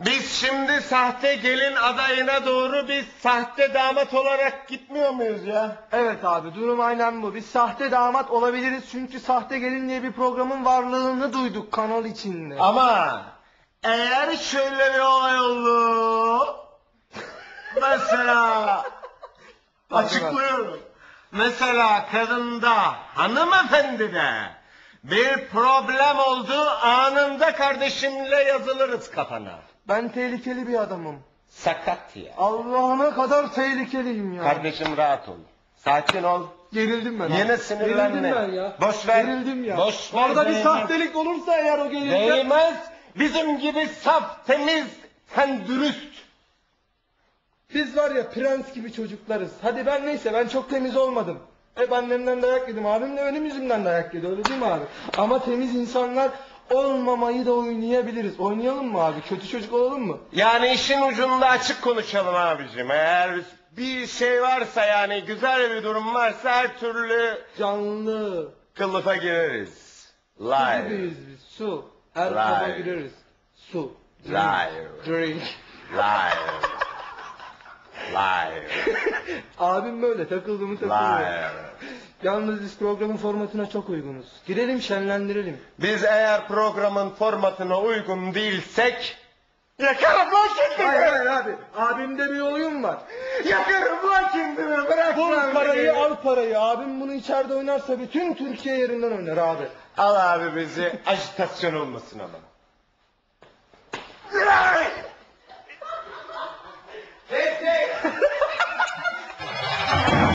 Biz şimdi sahte gelin adayına doğru biz sahte damat olarak gitmiyor muyuz ya? Evet abi durum aynen bu. Biz sahte damat olabiliriz çünkü sahte gelin diye bir programın varlığını duyduk kanal içinde. Ama eğer şöyle bir olay oldu. Mesela açıklıyorum. Mesela kadında hanımefendide bir problem oldu anında kardeşimle yazılırız kafana. Ben tehlikeli bir adamım. Sakat ya. Allah'ına kadar tehlikeliyim ya. Kardeşim rahat ol. Sakin ol. Gerildim ben. Yine sinirlenme. Gerildim ben ya. Boş ver. Gerildim ya. Boş ver, Orada bir değmez. sahtelik olursa eğer o gelince. Değmez. Bizim gibi saf, temiz, sen dürüst. Biz var ya prens gibi çocuklarız. Hadi ben neyse ben çok temiz olmadım. Hep annemden dayak yedim. Abim de benim yüzümden dayak yedi. Öyle değil mi abi? Ama temiz insanlar olmamayı da oynayabiliriz. Oynayalım mı abi? Kötü çocuk olalım mı? Yani işin ucunda açık konuşalım abicim. Eğer bir şey varsa yani güzel bir durum varsa her türlü Canlı. kılıfa gireriz. Live. gibiyiz biz. Su. Her Live. kaba gireriz. Su. Drink. Live. Drink. Live. Abim böyle takıldığımı takılıyor. Yalnız biz programın formatına çok uygunuz. Girelim şenlendirelim. Biz eğer programın formatına uygun değilsek yakarım lan kendimi. Hayır hayır abi. Abimde bir oyun var. Yakarım lan kendimi. Bırak Bul lan parayı beni. al parayı. Abim bunu içeride oynarsa bütün Türkiye yerinden oynar abi. Al abi bizi ajitasyon olmasın ama.